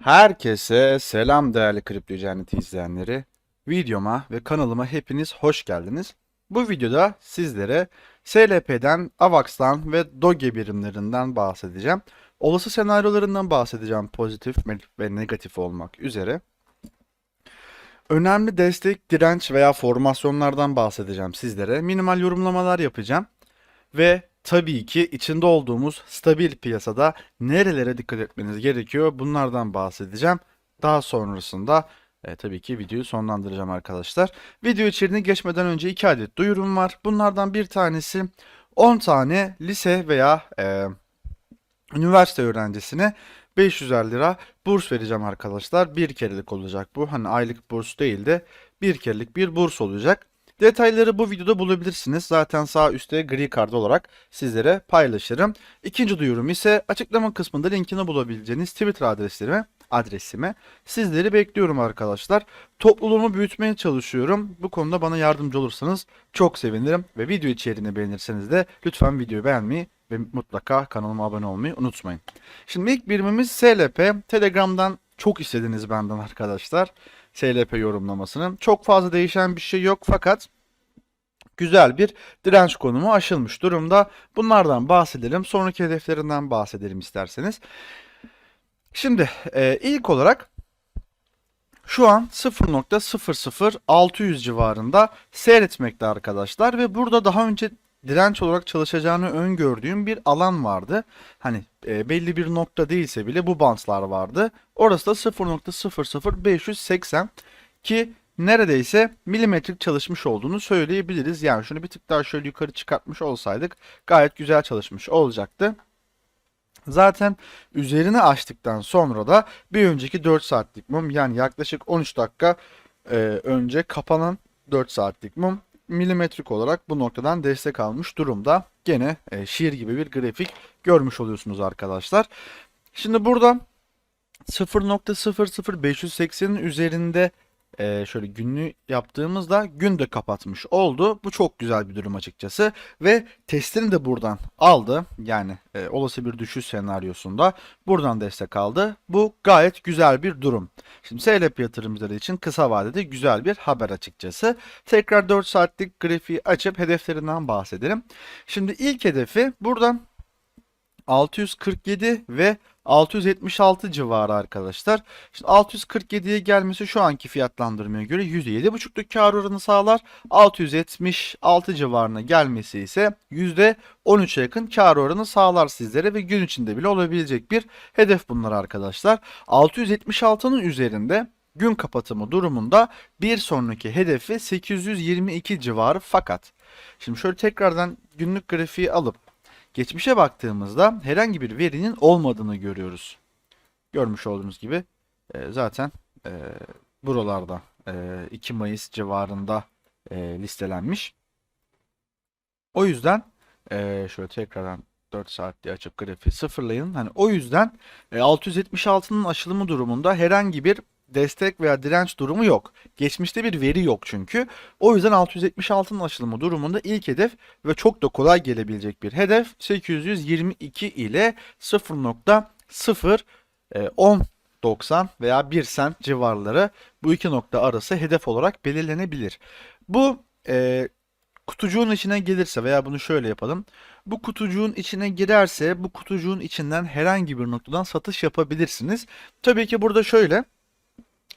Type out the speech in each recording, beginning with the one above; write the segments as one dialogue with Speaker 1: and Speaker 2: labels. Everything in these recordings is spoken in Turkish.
Speaker 1: Herkese selam değerli Kripto Cenneti izleyenleri. Videoma ve kanalıma hepiniz hoş geldiniz. Bu videoda sizlere SLP'den, AVAX'tan ve Doge birimlerinden bahsedeceğim. Olası senaryolarından bahsedeceğim pozitif ve negatif olmak üzere. Önemli destek, direnç veya formasyonlardan bahsedeceğim sizlere. Minimal yorumlamalar yapacağım. Ve tabii ki içinde olduğumuz stabil piyasada nerelere dikkat etmeniz gerekiyor bunlardan bahsedeceğim. Daha sonrasında e, tabii ki videoyu sonlandıracağım arkadaşlar. Video içeriğine geçmeden önce iki adet duyurum var. Bunlardan bir tanesi 10 tane lise veya e, üniversite öğrencisine 500 lira burs vereceğim arkadaşlar. Bir kerelik olacak bu. Hani aylık burs değil de bir kerelik bir burs olacak. Detayları bu videoda bulabilirsiniz. Zaten sağ üstte gri kart olarak sizlere paylaşırım. İkinci duyurum ise açıklama kısmında linkini bulabileceğiniz Twitter adreslerime adresime sizleri bekliyorum arkadaşlar. Topluluğumu büyütmeye çalışıyorum. Bu konuda bana yardımcı olursanız çok sevinirim ve video içeriğini beğenirseniz de lütfen videoyu beğenmeyi ve mutlaka kanalıma abone olmayı unutmayın. Şimdi ilk birimimiz SLP. Telegram'dan çok istediniz benden arkadaşlar. SLP yorumlamasını. Çok fazla değişen bir şey yok fakat güzel bir direnç konumu aşılmış durumda. Bunlardan bahsedelim. Sonraki hedeflerinden bahsedelim isterseniz. Şimdi e, ilk olarak şu an 0.00600 civarında seyretmekte arkadaşlar ve burada daha önce direnç olarak çalışacağını öngördüğüm bir alan vardı. Hani e, belli bir nokta değilse bile bu bantlar vardı. Orası da 0.00580 ki neredeyse milimetrik çalışmış olduğunu söyleyebiliriz. Yani şunu bir tık daha şöyle yukarı çıkartmış olsaydık gayet güzel çalışmış olacaktı. Zaten üzerine açtıktan sonra da bir önceki 4 saatlik mum yani yaklaşık 13 dakika e, önce kapanan 4 saatlik mum milimetrik olarak bu noktadan destek almış durumda. Gene e, şiir gibi bir grafik görmüş oluyorsunuz arkadaşlar. Şimdi burada 0.00580'in üzerinde e, şöyle günlüğü yaptığımızda gün de kapatmış oldu. Bu çok güzel bir durum açıkçası. Ve testini de buradan aldı. Yani e, olası bir düşüş senaryosunda buradan destek aldı. Bu gayet güzel bir durum. Şimdi SLP yatırımcıları için kısa vadede güzel bir haber açıkçası. Tekrar 4 saatlik grafiği açıp hedeflerinden bahsedelim. Şimdi ilk hedefi buradan 647 ve 676 civarı arkadaşlar. Şimdi 647'ye gelmesi şu anki fiyatlandırmaya göre %7,5'luk kar oranı sağlar. 676 civarına gelmesi ise %13'e yakın kar oranı sağlar sizlere ve gün içinde bile olabilecek bir hedef bunlar arkadaşlar. 676'nın üzerinde gün kapatımı durumunda bir sonraki hedefi 822 civarı fakat şimdi şöyle tekrardan günlük grafiği alıp Geçmişe baktığımızda herhangi bir verinin olmadığını görüyoruz. Görmüş olduğunuz gibi e, zaten e, buralarda e, 2 Mayıs civarında e, listelenmiş. O yüzden e, şöyle tekrardan 4 saat diye açıp grafiği sıfırlayın. Hani o yüzden e, 676'nın aşılımı durumunda herhangi bir destek veya direnç durumu yok. Geçmişte bir veri yok çünkü. O yüzden 676'nın açılımı durumunda ilk hedef ve çok da kolay gelebilecek bir hedef 822 ile 0.01090 e, veya 1 sent civarları bu iki nokta arası hedef olarak belirlenebilir. Bu e, kutucuğun içine gelirse veya bunu şöyle yapalım. Bu kutucuğun içine girerse bu kutucuğun içinden herhangi bir noktadan satış yapabilirsiniz. Tabii ki burada şöyle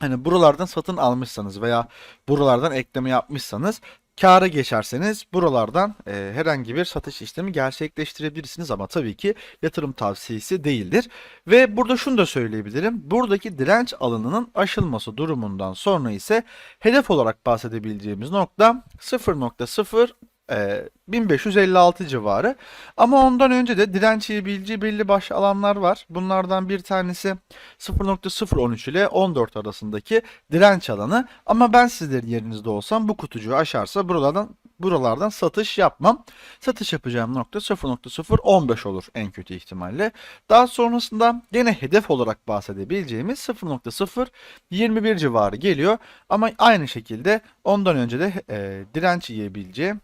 Speaker 1: hani buralardan satın almışsanız veya buralardan ekleme yapmışsanız kâra geçerseniz buralardan e, herhangi bir satış işlemi gerçekleştirebilirsiniz ama tabii ki yatırım tavsiyesi değildir. Ve burada şunu da söyleyebilirim. Buradaki direnç alanının aşılması durumundan sonra ise hedef olarak bahsedebileceğimiz nokta 0.0 e, 1556 civarı. Ama ondan önce de direnç bilgi belli başlı alanlar var. Bunlardan bir tanesi 0.013 ile 14 arasındaki direnç alanı. Ama ben sizlerin yerinizde olsam bu kutucuğu aşarsa buralardan buralardan satış yapmam. Satış yapacağım nokta 0.015 olur en kötü ihtimalle. Daha sonrasında gene hedef olarak bahsedebileceğimiz 0.021 civarı geliyor. Ama aynı şekilde ondan önce de e, direnç yiyebileceğim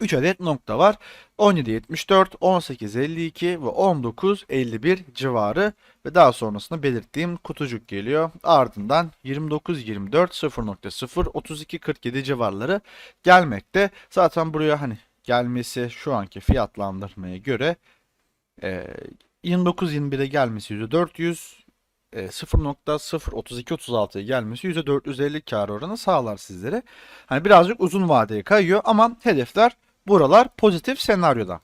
Speaker 1: 3 adet nokta var. 17.74, 18.52 ve 19.51 civarı ve daha sonrasında belirttiğim kutucuk geliyor. Ardından 29.24, 0.0, 32.47 civarları gelmekte. Zaten buraya hani gelmesi şu anki fiyatlandırmaya göre e, 29.21'e gelmesi %400, e, 0.03236'ya gelmesi %450 kar oranı sağlar sizlere. Hani birazcık uzun vadeye kayıyor ama hedefler buralar pozitif senaryoda.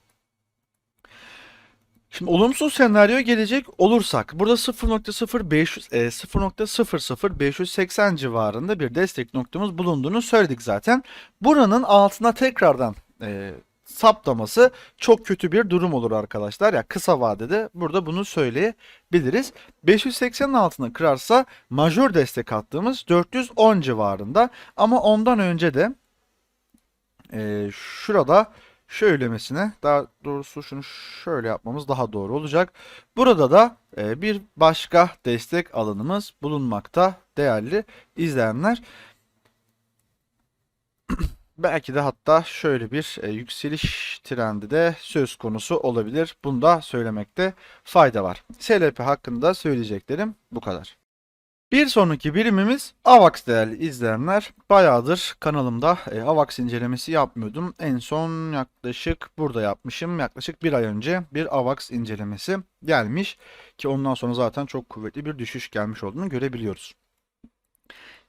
Speaker 1: Şimdi olumsuz senaryo gelecek olursak burada 0.0500 e, 0.00580 civarında bir destek noktamız bulunduğunu söyledik zaten. Buranın altına tekrardan e, saptaması çok kötü bir durum olur arkadaşlar. Ya kısa vadede burada bunu söyleyebiliriz. 580'in altına kırarsa majör destek attığımız 410 civarında ama ondan önce de e, şurada şöylemesine daha doğrusu şunu şöyle yapmamız daha doğru olacak. Burada da e, bir başka destek alanımız bulunmakta değerli izleyenler. Belki de hatta şöyle bir e, yükseliş trendi de söz konusu olabilir. Bunu da söylemekte fayda var. SLP hakkında söyleyeceklerim bu kadar. Bir sonraki birimimiz AVAX değerli izleyenler. Bayağıdır kanalımda e, AVAX incelemesi yapmıyordum. En son yaklaşık burada yapmışım. Yaklaşık bir ay önce bir AVAX incelemesi gelmiş. Ki ondan sonra zaten çok kuvvetli bir düşüş gelmiş olduğunu görebiliyoruz.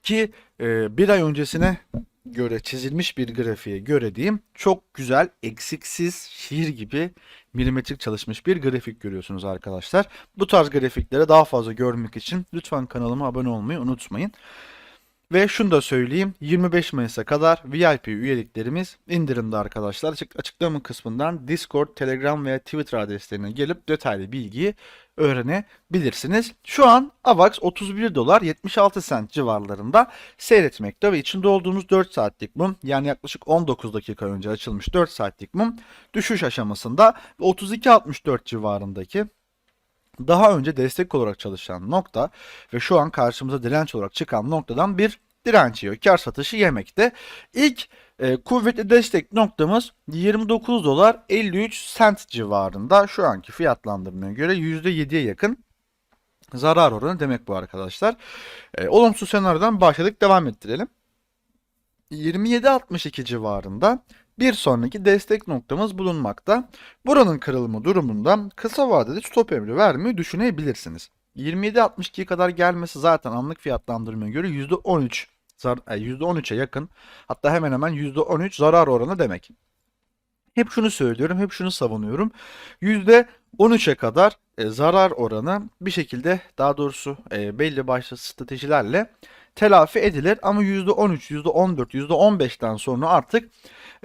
Speaker 1: Ki e, bir ay öncesine göre çizilmiş bir grafiğe göre diyeyim çok güzel eksiksiz şiir gibi milimetrik çalışmış bir grafik görüyorsunuz arkadaşlar. Bu tarz grafikleri daha fazla görmek için lütfen kanalıma abone olmayı unutmayın. Ve şunu da söyleyeyim 25 Mayıs'a kadar VIP üyeliklerimiz indirimde arkadaşlar. Açık, açıklama kısmından Discord, Telegram veya Twitter adreslerine gelip detaylı bilgiyi öğrenebilirsiniz. Şu an AVAX 31 dolar 76 sent civarlarında seyretmekte ve içinde olduğumuz 4 saatlik mum yani yaklaşık 19 dakika önce açılmış 4 saatlik mum düşüş aşamasında ve 32.64 civarındaki daha önce destek olarak çalışan nokta ve şu an karşımıza direnç olarak çıkan noktadan bir direnç yiyor. Kar satışı yemekte. İlk e, kuvvetli destek noktamız 29 dolar 53 sent civarında. Şu anki fiyatlandırmaya göre %7'ye yakın zarar oranı demek bu arkadaşlar. E, olumsuz senaryodan başladık devam ettirelim. 27.62 civarında bir sonraki destek noktamız bulunmakta. Buranın kırılımı durumunda kısa vadede stop emri vermeyi düşünebilirsiniz. 27.62'ye kadar gelmesi zaten anlık fiyatlandırmaya göre %13 %13'e yakın hatta hemen hemen %13 zarar oranı demek. Hep şunu söylüyorum, hep şunu savunuyorum. %13'e kadar e, zarar oranı bir şekilde daha doğrusu e, belli başlı stratejilerle telafi edilir ama %13, %14, %15'ten sonra artık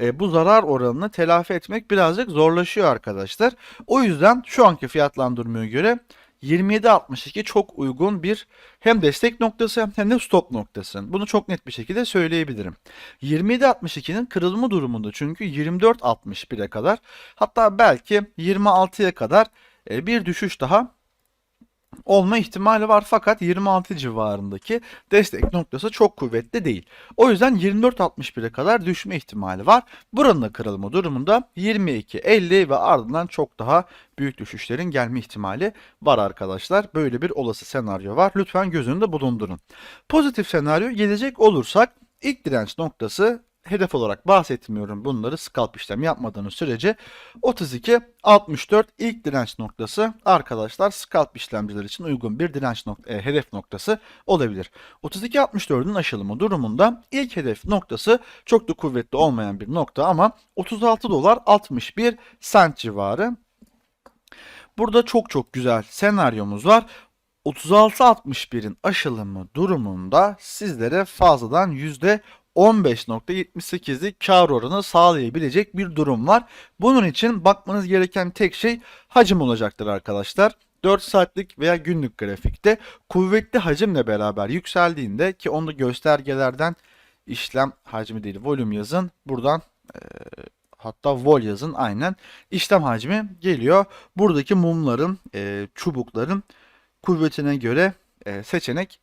Speaker 1: e, bu zarar oranını telafi etmek birazcık zorlaşıyor arkadaşlar. O yüzden şu anki fiyatlandırmaya göre 27.62 çok uygun bir hem destek noktası hem de stop noktası. Bunu çok net bir şekilde söyleyebilirim. 27.62'nin kırılma durumunda çünkü 24.61'e kadar hatta belki 26'ya kadar e, bir düşüş daha olma ihtimali var fakat 26 civarındaki destek noktası çok kuvvetli değil. O yüzden 24.61'e kadar düşme ihtimali var. Buranın da kırılma durumunda 22.50 ve ardından çok daha büyük düşüşlerin gelme ihtimali var arkadaşlar. Böyle bir olası senaryo var. Lütfen göz önünde bulundurun. Pozitif senaryo gelecek olursak ilk direnç noktası hedef olarak bahsetmiyorum bunları scalp işlem yapmadığınız sürece 32 64 ilk direnç noktası arkadaşlar scalp işlemciler için uygun bir direnç nok e, hedef noktası olabilir. 32 64'ün aşılımı durumunda ilk hedef noktası çok da kuvvetli olmayan bir nokta ama 36 dolar 61 sent civarı. Burada çok çok güzel senaryomuz var. 36.61'in aşılımı durumunda sizlere fazladan 15.78'lik kar oranı sağlayabilecek bir durum var. Bunun için bakmanız gereken tek şey hacim olacaktır arkadaşlar. 4 saatlik veya günlük grafikte kuvvetli hacimle beraber yükseldiğinde ki onu göstergelerden işlem hacmi değil volüm yazın. Buradan e, hatta vol yazın aynen. İşlem hacmi geliyor. Buradaki mumların, e, çubukların kuvvetine göre e, seçenek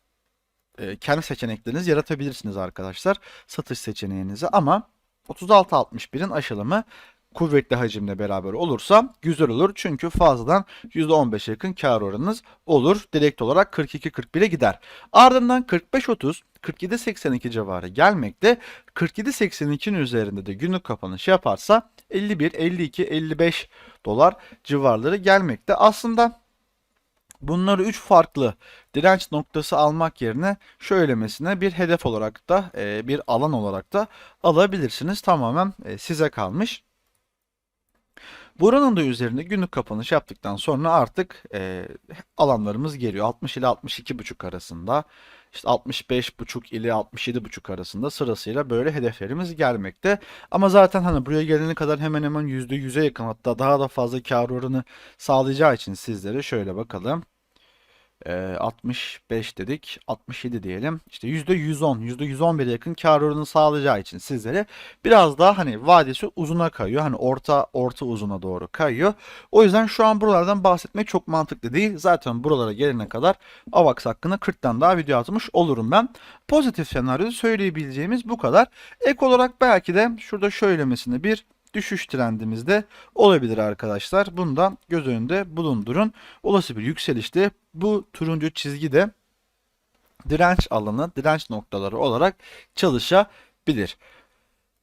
Speaker 1: e, kendi seçeneklerinizi yaratabilirsiniz arkadaşlar. Satış seçeneğinizi ama 36-61'in aşılımı kuvvetli hacimle beraber olursa güzel olur. Çünkü fazladan %15 yakın kar oranınız olur. Direkt olarak 42-41'e gider. Ardından 45-30, 47-82 civarı gelmekte. 47-82'nin üzerinde de günlük kapanış yaparsa 51, 52, 55 dolar civarları gelmekte. Aslında Bunları 3 farklı direnç noktası almak yerine şöylemesine bir hedef olarak da e, bir alan olarak da alabilirsiniz. Tamamen e, size kalmış. Buranın da üzerinde günlük kapanış yaptıktan sonra artık e, alanlarımız geliyor. 60 ile 62,5 arasında, işte 65,5 ile 67,5 arasında sırasıyla böyle hedeflerimiz gelmekte. Ama zaten hani buraya gelene kadar hemen hemen %100'e yakın hatta daha da fazla kar oranı sağlayacağı için sizlere şöyle bakalım. Ee, 65 dedik. 67 diyelim. İşte %110, %111'e yakın kar oranı sağlayacağı için sizlere biraz daha hani vadesi uzuna kayıyor. Hani orta orta uzuna doğru kayıyor. O yüzden şu an buralardan bahsetmek çok mantıklı değil. Zaten buralara gelene kadar AVAX hakkında 40'tan daha video atmış olurum ben. Pozitif senaryoda söyleyebileceğimiz bu kadar. Ek olarak belki de şurada şöylemesine bir düşüş trendimizde olabilir arkadaşlar. Bunu da göz önünde bulundurun. Olası bir yükselişte bu turuncu çizgi de direnç alanı, direnç noktaları olarak çalışabilir.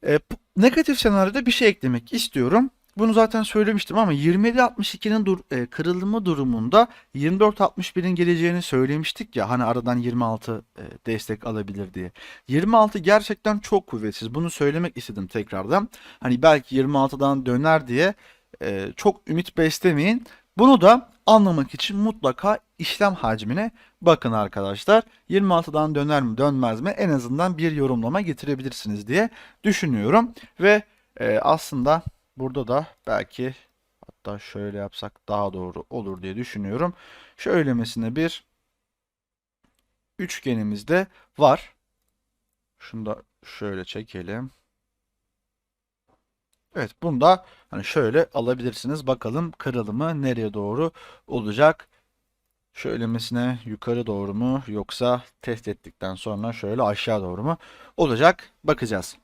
Speaker 1: E, negatif senaryoda bir şey eklemek istiyorum. Bunu zaten söylemiştim ama 27.62'nin dur e, kırılımı durumunda 24.61'in geleceğini söylemiştik ya hani aradan 26 e, destek alabilir diye. 26 gerçekten çok kuvvetsiz. Bunu söylemek istedim tekrardan. Hani belki 26'dan döner diye e, çok ümit beslemeyin. Bunu da anlamak için mutlaka işlem hacmine bakın arkadaşlar. 26'dan döner mi dönmez mi en azından bir yorumlama getirebilirsiniz diye düşünüyorum. Ve e, aslında Burada da belki hatta şöyle yapsak daha doğru olur diye düşünüyorum. Şöylemesine bir üçgenimiz de var. Şunu da şöyle çekelim. Evet bunu da hani şöyle alabilirsiniz. Bakalım kırılımı nereye doğru olacak. Şöylemesine yukarı doğru mu yoksa test ettikten sonra şöyle aşağı doğru mu olacak bakacağız.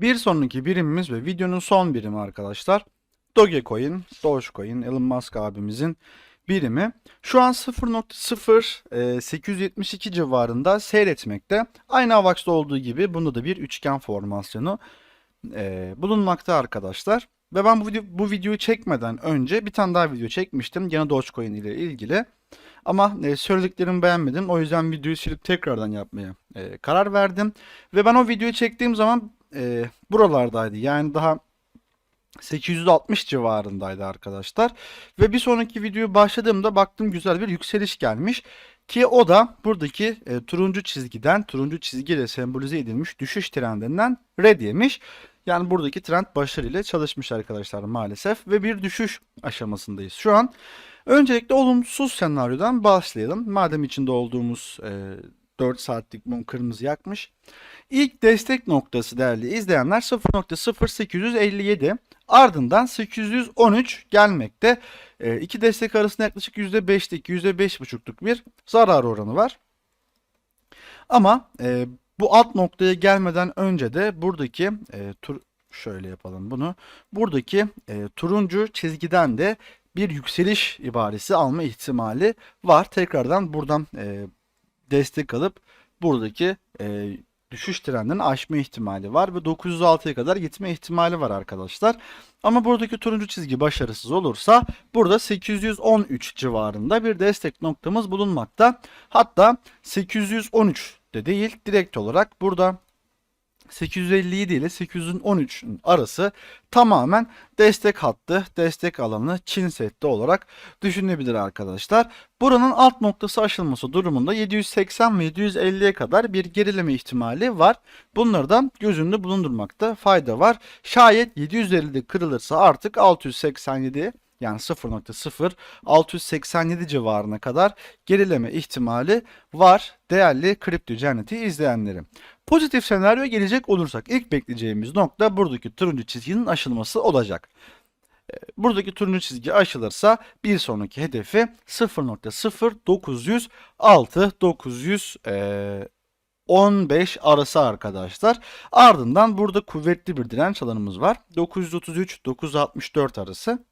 Speaker 1: Bir sonraki birimimiz ve videonun son birimi arkadaşlar. Dogecoin, Dogecoin, Elon Musk abimizin birimi. Şu an 0.0872 civarında seyretmekte. Aynı AVAX'da olduğu gibi bunda da bir üçgen formasyonu e, bulunmakta arkadaşlar. Ve ben bu, video, bu videoyu çekmeden önce bir tane daha video çekmiştim. Yine Dogecoin ile ilgili. Ama e, söylediklerimi beğenmedim. O yüzden videoyu silip tekrardan yapmaya e, karar verdim. Ve ben o videoyu çektiğim zaman e, buralardaydı. Yani daha 860 civarındaydı arkadaşlar. Ve bir sonraki videoyu başladığımda baktım güzel bir yükseliş gelmiş. Ki o da buradaki e, turuncu çizgiden, turuncu çizgiyle sembolize edilmiş düşüş trendinden red yemiş. Yani buradaki trend başarıyla çalışmış arkadaşlar maalesef. Ve bir düşüş aşamasındayız şu an. Öncelikle olumsuz senaryodan başlayalım. Madem içinde olduğumuz e, 4 saatlik mum kırmızı yakmış. İlk destek noktası değerli izleyenler 0.0857 ardından 813 gelmekte. E, iki destek arasında yaklaşık %5'lik %5,5'luk bir zarar oranı var. Ama e, bu alt noktaya gelmeden önce de buradaki e, tur şöyle yapalım bunu. Buradaki e, turuncu çizgiden de bir yükseliş ibaresi alma ihtimali var. Tekrardan buradan e, destek alıp buradaki e, düşüş trendini aşma ihtimali var ve 906'ya kadar gitme ihtimali var arkadaşlar. Ama buradaki turuncu çizgi başarısız olursa burada 813 civarında bir destek noktamız bulunmakta. Hatta 813 de değil direkt olarak burada 857 ile 813'ün arası tamamen destek hattı, destek alanı Çin setti olarak düşünebilir arkadaşlar. Buranın alt noktası aşılması durumunda 780 ve 750'ye kadar bir gerileme ihtimali var. Bunları da göz bulundurmakta fayda var. Şayet 750'de kırılırsa artık 687 yani 0.0687 civarına kadar gerileme ihtimali var değerli kripto cenneti izleyenlerim. Pozitif senaryoya gelecek olursak ilk bekleyeceğimiz nokta buradaki turuncu çizginin aşılması olacak. E, Buradaki turuncu çizgi aşılırsa bir sonraki hedefi 0.0906 900 e, 15 arası arkadaşlar. Ardından burada kuvvetli bir direnç alanımız var. 933-964 arası.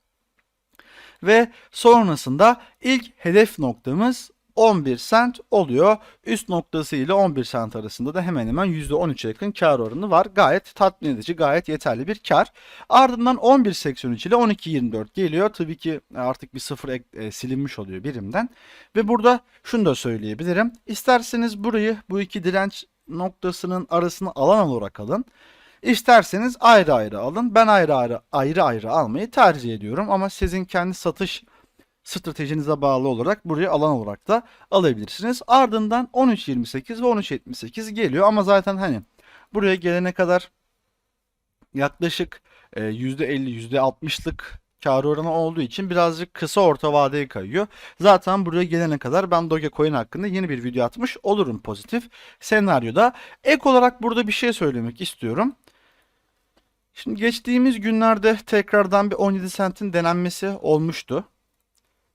Speaker 1: Ve sonrasında ilk hedef noktamız 11 sent oluyor. Üst noktası ile 11 sent arasında da hemen hemen %13'e yakın kar oranı var. Gayet tatmin edici, gayet yeterli bir kar. Ardından 11.83 ile 12.24 geliyor. Tabii ki artık bir sıfır e, silinmiş oluyor birimden. Ve burada şunu da söyleyebilirim. İsterseniz burayı bu iki direnç noktasının arasını alan olarak alın. İsterseniz ayrı ayrı alın. Ben ayrı ayrı ayrı ayrı almayı tercih ediyorum ama sizin kendi satış stratejinize bağlı olarak burayı alan olarak da alabilirsiniz. Ardından 13.28 ve 13.78 geliyor ama zaten hani buraya gelene kadar yaklaşık e, %50 %60'lık kar oranı olduğu için birazcık kısa orta vadeye kayıyor. Zaten buraya gelene kadar ben Dogecoin hakkında yeni bir video atmış olurum pozitif senaryoda. Ek olarak burada bir şey söylemek istiyorum. Şimdi geçtiğimiz günlerde tekrardan bir 17 sentin denenmesi olmuştu.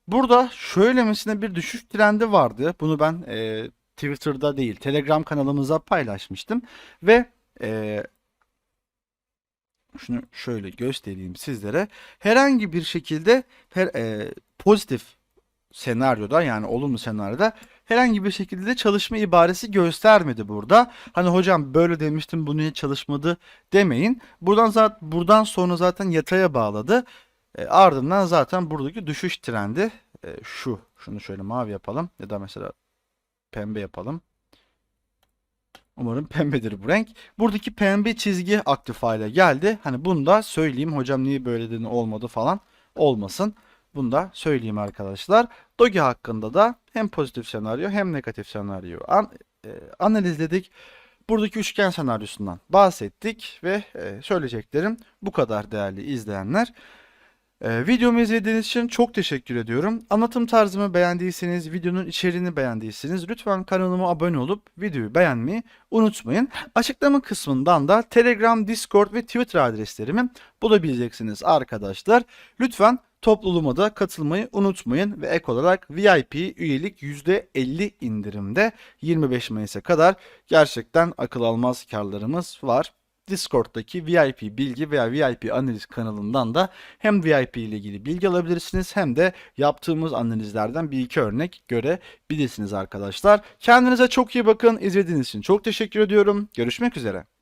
Speaker 1: Burada şöylemesine bir düşüş trendi vardı. Bunu ben e, Twitter'da değil, Telegram kanalımıza paylaşmıştım. Ve e, şunu şöyle göstereyim sizlere. Herhangi bir şekilde her, e, pozitif senaryoda yani olumlu senaryoda herhangi bir şekilde de çalışma ibaresi göstermedi burada. Hani hocam böyle demiştim bu niye çalışmadı demeyin. Buradan zaten buradan sonra zaten yataya bağladı. E, ardından zaten buradaki düşüş trendi e, şu. Şunu şöyle mavi yapalım ya da mesela pembe yapalım. Umarım pembedir bu renk. Buradaki pembe çizgi aktif hale geldi. Hani bunu da söyleyeyim. Hocam niye böyle dedin olmadı falan olmasın. Bunu da söyleyeyim arkadaşlar. Doge hakkında da hem pozitif senaryo hem negatif senaryo an, e, analizledik. Buradaki üçgen senaryosundan bahsettik ve e, söyleyeceklerim bu kadar değerli izleyenler. Ee, videomu izlediğiniz için çok teşekkür ediyorum. Anlatım tarzımı beğendiyseniz, videonun içeriğini beğendiyseniz lütfen kanalıma abone olup videoyu beğenmeyi unutmayın. Açıklama kısmından da Telegram, Discord ve Twitter adreslerimi bulabileceksiniz arkadaşlar. Lütfen topluluğuma da katılmayı unutmayın ve ek olarak VIP üyelik %50 indirimde 25 Mayıs'a kadar gerçekten akıl almaz karlarımız var. Discord'daki VIP bilgi veya VIP analiz kanalından da hem VIP ile ilgili bilgi alabilirsiniz hem de yaptığımız analizlerden bir iki örnek görebilirsiniz arkadaşlar. Kendinize çok iyi bakın. İzlediğiniz için çok teşekkür ediyorum. Görüşmek üzere.